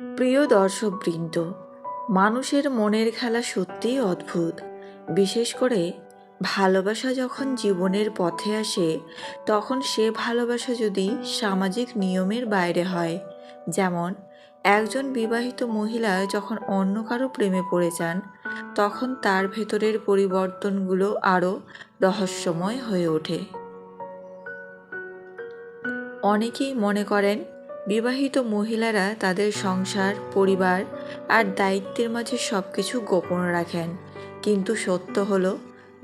প্রিয় দর্শকবৃন্দ, মানুষের মনের খেলা সত্যিই অদ্ভুত। বিশেষ করে ভালোবাসা যখন জীবনের পথে আসে, তখন সে ভালোবাসা যদি সামাজিক নিয়মের বাইরে হয়, যেমন একজন বিবাহিত মহিলা যখন অন্য কারও প্রেমে পড়ে যান, তখন তার ভেতরের পরিবর্তনগুলো আরও রহস্যময় হয়ে ওঠে। অনেকেই মনে করেন বিবাহিত মহিলারা তাদের সংসার, পরিবার আর দায়িত্বের মাঝে সব কিছু গোপন রাখেন। কিন্তু সত্য হলো,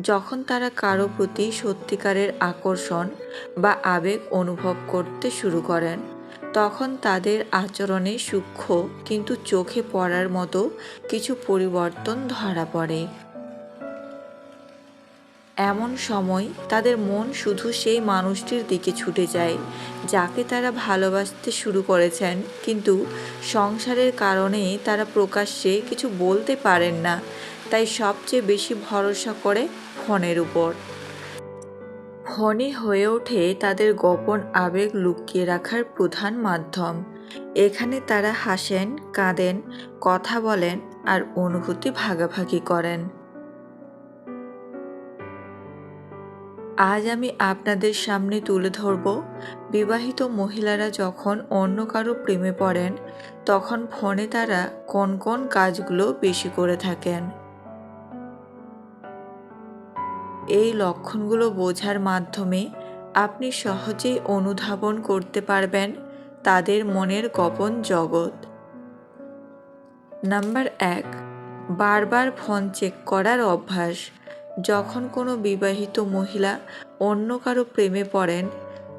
যখন তারা কারও প্রতি সত্যিকারের আকর্ষণ বা আবেগ অনুভব করতে শুরু করেন, তখন তাদের আচরণে সূক্ষ্ম কিন্তু চোখে পড়ার মতো কিছু পরিবর্তন ধরা পড়ে। এমন সময় তাদের মন শুধু সেই মানুষটির দিকে ছুটে যায়, যাকে তারা ভালোবাসতে শুরু করেছেন। কিন্তু সংসারের কারণে তারা প্রকাশ্যে কিছু বলতে পারেন না, তাই সবচেয়ে বেশি ভরসা করে ফোনের উপর। ফোনই হয়ে ওঠে তাদের গোপন আবেগ লুকিয়ে রাখার প্রধান মাধ্যম। এখানে তারা হাসেন, কাঁদেন, কথা বলেন আর অনুভূতি ভাগাভাগি করেন। আজ আমি আপনাদের সামনে তুলে ধরব, বিবাহিত মহিলারা যখন অন্য কারও প্রেমে পড়েন, তখন ফোনে তারা কোন কোন কাজগুলো বেশি করে থাকেন। এই লক্ষণগুলো বোঝার মাধ্যমে আপনি সহজেই অনুধাবন করতে পারবেন তাদের মনের গোপন জগৎ। নাম্বার এক, বারবার ফোন চেক করার অভ্যাস। যখন কোনো বিবাহিত মহিলা অন্য কারও প্রেমে পড়েন,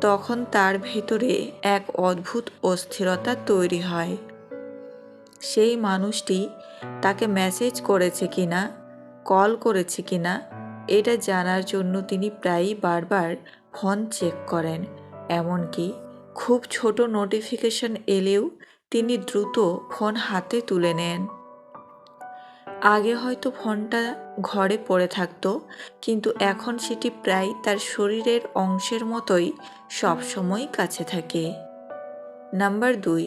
তখন তার ভেতরে এক অদ্ভুত অস্থিরতা তৈরি হয়। সেই মানুষটি তাকে মেসেজ করেছে কিনা, কল করেছে কিনা, এটা জানার জন্য তিনি প্রায়ই বারবার ফোন চেক করেন। এমনকি খুব ছোট নোটিফিকেশন এলেও তিনি দ্রুত ফোন হাতে তুলে নেন। আগে হয়তো ফোনটা ঘরে পড়ে থাকতো, কিন্তু এখন সেটি প্রায় তার শরীরের অংশের মতোই সবসময় কাছে থাকে। নাম্বার দুই,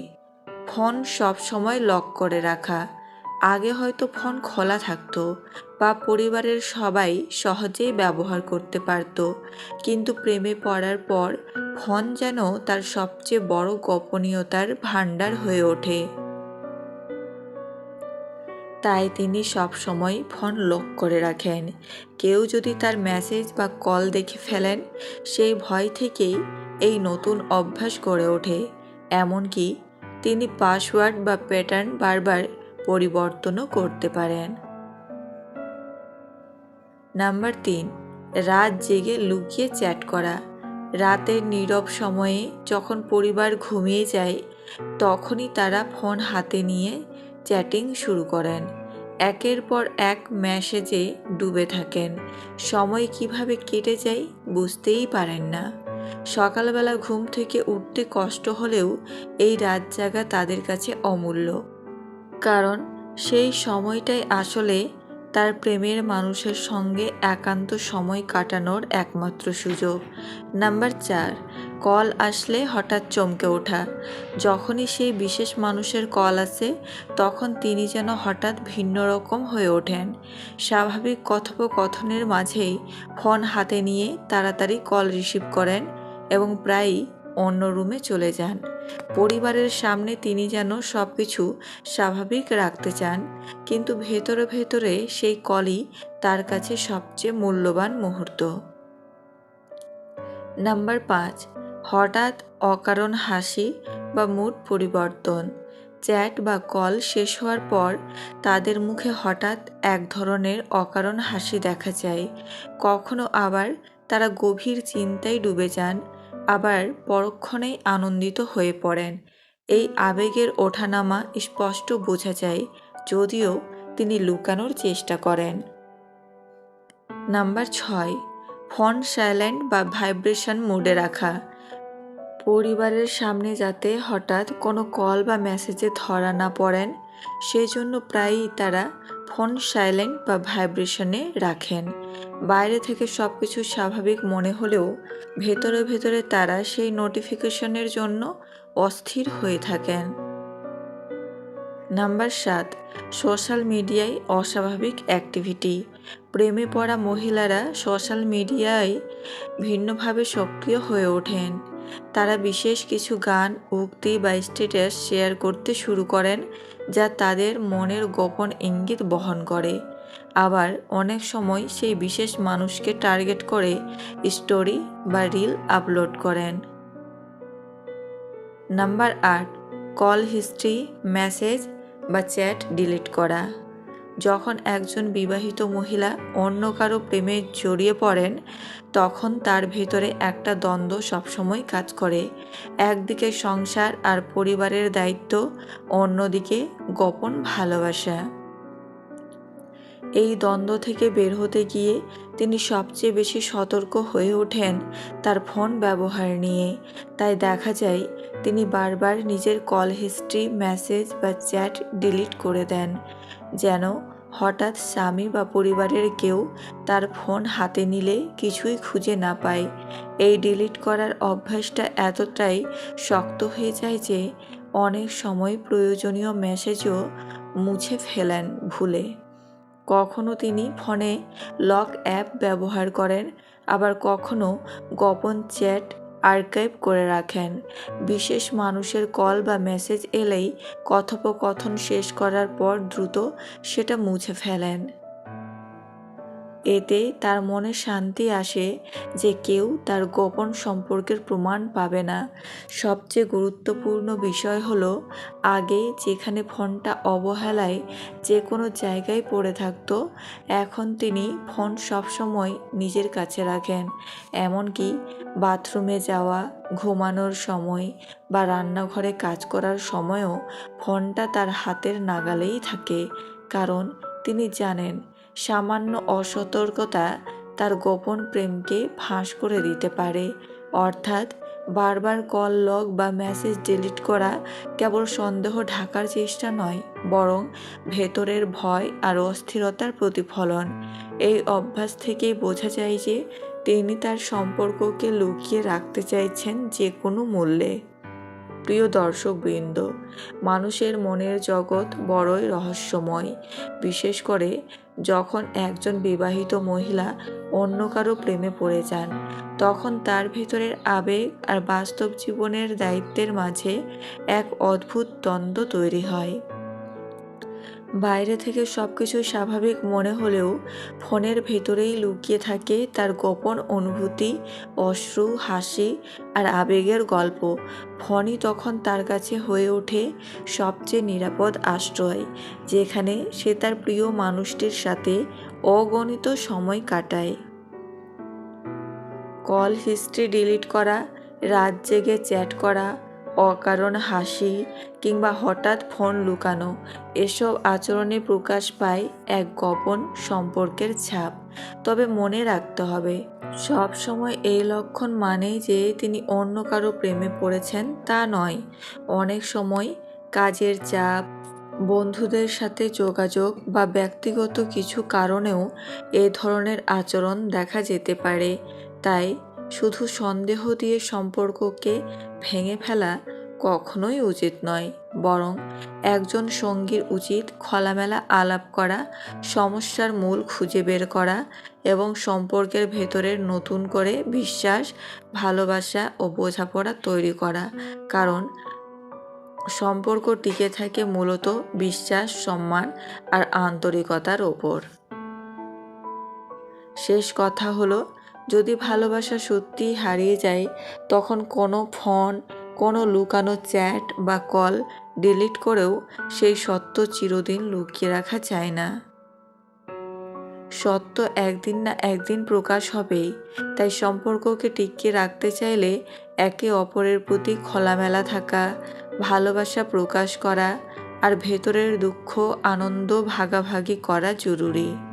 ফোন সব সময় লক করে রাখা। আগে হয়তো ফোন খোলা থাকতো বা পরিবারের সবাই সহজেই ব্যবহার করতে পারত, কিন্তু প্রেমে পড়ার পর ফোন যেন তার সবচেয়ে বড় গোপনীয়তার ভাণ্ডার হয়ে ওঠে। তাই তিনি সব সময় ফোন লক করে রাখেন। কেউ যদি তার মেসেজ বা কল দেখে ফেলেন, সেই ভয় থেকেই এই নতুন অভ্যাস গড়ে ওঠে। এমনকি তিনি পাসওয়ার্ড বা প্যাটার্ন বারবার পরিবর্তনও করতে পারেন। নাম্বার তিন, রাত জেগে লুকিয়ে চ্যাট করা। রাতের নীরব সময়ে যখন পরিবার ঘুমিয়ে যায়, তখনই তারা ফোন হাতে নিয়ে চ্যাটিং শুরু করেন। একের পর এক মেসেজে ডুবে থাকেন। সময় কীভাবে কেটে যায় বুঝতেই পারেন না। সকালবেলা ঘুম থেকে উঠতে কষ্ট হলেও এই রাত জাগা তাদের কাছে অমূল্য। কারণ সেই সময়টাই আসলে তার প্রেমের মানুষের সঙ্গে একান্ত সময় কাটানোর একমাত্র সুযোগ। নাম্বার চার কল আসলে হঠাৎ চমকে ওঠা। যখনই সেই বিশেষ মানুষের কল আসে, তখন তিনি যেন হঠাৎ ভিন্ন রকম হয়ে ওঠেন। স্বাভাবিক কথোপকথনের মাঝেই ফোন হাতে নিয়ে তাড়াতাড়ি কল রিসিভ করেন এবং প্রায়ই অন্য রুমে চলে যান। পরিবারের সামনে তিনি যেন সব কিছু স্বাভাবিক রাখতে চান, কিন্তু ভেতরে ভেতরে সেই কলই তার কাছে সবচেয়ে মূল্যবান মুহূর্ত। নাম্বার পাঁচ হঠাৎ অকারণ হাসি বা মুড পরিবর্তন। চ্যাট বা কল শেষ হওয়ার পর তাদের মুখে হঠাৎ এক ধরনের অকারণ হাসি দেখা যায়। কখনো আবার তারা গভীর চিন্তায় ডুবে যান, আবার পরক্ষণেই আনন্দিত হয়ে পড়েন। এই আবেগের ওঠানামা স্পষ্ট বোঝা যায়, যদিও তিনি লুকানোর চেষ্টা করেন। নাম্বার ছয়, ফোন সাইলেন্ট বা ভাইব্রেশন মোডে রাখা। পরিবারের সামনে যাতে হঠাৎ কোনো কল বা মেসেজে ধরা না পড়েন, সেজন্য প্রায়ই তারা ফোন সাইলেন্ট বা ভাইব্রেশনে রাখেন। বাইরে থেকে সব কিছু স্বাভাবিক মনে হলেও ভেতরে ভেতরে তারা সেই নোটিফিকেশনের জন্য অস্থির হয়ে থাকেন। নাম্বার সাত, সোশ্যাল মিডিয়ায় অস্বাভাবিক অ্যাক্টিভিটি। প্রেমে পড়া মহিলারা সোশ্যাল মিডিয়ায় ভিন্নভাবে সক্রিয় হয়ে ওঠেন। তারা বিশেষ কিছু গান, উক্তি বা স্ট্যাটাস শেয়ার করতে শুরু করেন, যা তাদের মনের গোপন ইঙ্গিত বহন করে। আবার অনেক সময় সেই বিশেষ মানুষকে টার্গেট করে স্টোরি বা রিল আপলোড করেন। নাম্বার আট কল হিস্ট্রি মেসেজ বা চ্যাট ডিলিট করা। যখন একজন বিবাহিত মহিলা অন্য কারও প্রেমে জড়িয়ে পড়েন, তখন তার ভেতরে একটা দ্বন্দ্ব সবসময় কাজ করে। একদিকে সংসার আর পরিবারের দায়িত্ব, অন্যদিকে গোপন ভালোবাসা। এই দ্বন্দ্ব থেকে বের হতে গিয়ে তিনি সবচেয়ে বেশি সতর্ক হয়ে ওঠেন তার ফোন ব্যবহার নিয়ে। তাই দেখা যায়, তিনি বারবার নিজের কল হিস্ট্রি, মেসেজ বা চ্যাট ডিলিট করে দেন, যেন হঠাৎ স্বামী বা পরিবারের কেউ তার ফোন হাতে নিলে কিছুই খুঁজে না পায়। এই ডিলিট করার অভ্যাসটা এতটাই শক্ত হয়ে যায় যে, অনেক সময় প্রয়োজনীয় মেসেজও মুছে ফেলেন ভুলে। কখনো তিনি ফোনে লক অ্যাপ ব্যবহার করেন, আবার কখনো গোপন চ্যাট আর্কাইভ করে রাখেন। বিশেষ মানুষের কল বা মেসেজ এলেই কথোপকথন শেষ করার পর দ্রুত সেটা মুছে ফেলেন। এতে তার মনে শান্তি আসে যে কেউ তার গোপন সম্পর্কের প্রমাণ পাবে না। সবচেয়ে গুরুত্বপূর্ণ বিষয় হলো আগে যেখানে ফোনটা অবহেলায় যে কোনো জায়গায় পড়ে থাকতো, এখন তিনি ফোন সবসময় নিজের কাছে রাখেন। এমনকি বাথরুমে যাওয়া, ঘুমানোর সময় বা রান্নাঘরে কাজ করার সময়ও ফোনটা তার হাতের নাগালেই থাকে, কারণ তিনি জানেন সামান্য অসতর্কতা তার গোপন প্রেমকে ফাঁস করে দিতে পারে। অর্থাৎ বারবার কল, লগ বা মেসেজ ডিলিট করা কেবল সন্দেহ ঢাকার চেষ্টা নয়, বরং ভেতরের ভয় আর অস্থিরতার প্রতিফলন। এই অভ্যাস থেকেই বোঝা যায় যে তিনি তার সম্পর্ককে লুকিয়ে রাখতে চাইছেন যে কোনো মূল্যে। প্রিয় দর্শকবৃন্দ, মানুষের মনের জগৎ বড়ই রহস্যময়। বিশেষ করে যখন একজন বিবাহিত মহিলা অন্য কারও প্রেমে পড়ে যান, তখন তার ভেতরের আবেগ আর বাস্তব জীবনের দায়িত্বের মাঝে এক অদ্ভুত দ্বন্দ্ব তৈরি হয়। বাইরে থেকে সব কিছু স্বাভাবিক মনে হলেও ফোনের ভেতরেই লুকিয়ে থাকে তার গোপন অনুভূতি, অশ্রু, হাসি আর আবেগের গল্প। ফোনই তখন তার কাছে হয়ে ওঠে সবচেয়ে নিরাপদ আশ্রয়, যেখানে সে তার প্রিয় মানুষটির সাথে অগণিত সময় কাটায়। কল হিস্ট্রি ডিলিট করা, রাত জেগে চ্যাট করা অকারণ হাসি কিংবা হঠাৎ ফোন লুকানো, এসব আচরণে প্রকাশ পায় এক গোপন সম্পর্কের ছাপ। তবে মনে রাখতে হবে, সব সময় এই লক্ষণ মানেই যে তিনি অন্য কারও প্রেমে পড়েছেন তা নয়। অনেক সময় কাজের চাপ, বন্ধুদের সাথে যোগাযোগ বা ব্যক্তিগত কিছু কারণেও এ ধরনের আচরণ দেখা যেতে পারে। তাই শুধু সন্দেহ দিয়ে সম্পর্ককে ভেঙে ফেলা কখনোই উচিত নয়, বরং একজন সঙ্গীর উচিত খোলামেলা আলাপ করা, সমস্যার মূল খুঁজে বের করা এবং সম্পর্কের ভেতরের নতুন করে বিশ্বাস, ভালোবাসা ও বোঝাপড়া তৈরি করা। কারণ সম্পর্ক টিকে থাকে মূলত বিশ্বাস, সম্মান আর আন্তরিকতার ওপর। শেষ কথা হলো যদি ভালোবাসা সত্যিই হারিয়ে যায়, তখন কোনো ফোন, কোনো লুকানো চ্যাট বা কল ডিলিট করেও সেই সত্য চিরদিন লুকিয়ে রাখা যায় না। সত্য একদিন না একদিন প্রকাশ হবেই, তাই সম্পর্ককে টিকিয়ে রাখতে চাইলে একে অপরের প্রতি খোলামেলা থাকা, ভালোবাসা প্রকাশ করা আর ভেতরের দুঃখ, আনন্দ ভাগাভাগি করা জরুরি।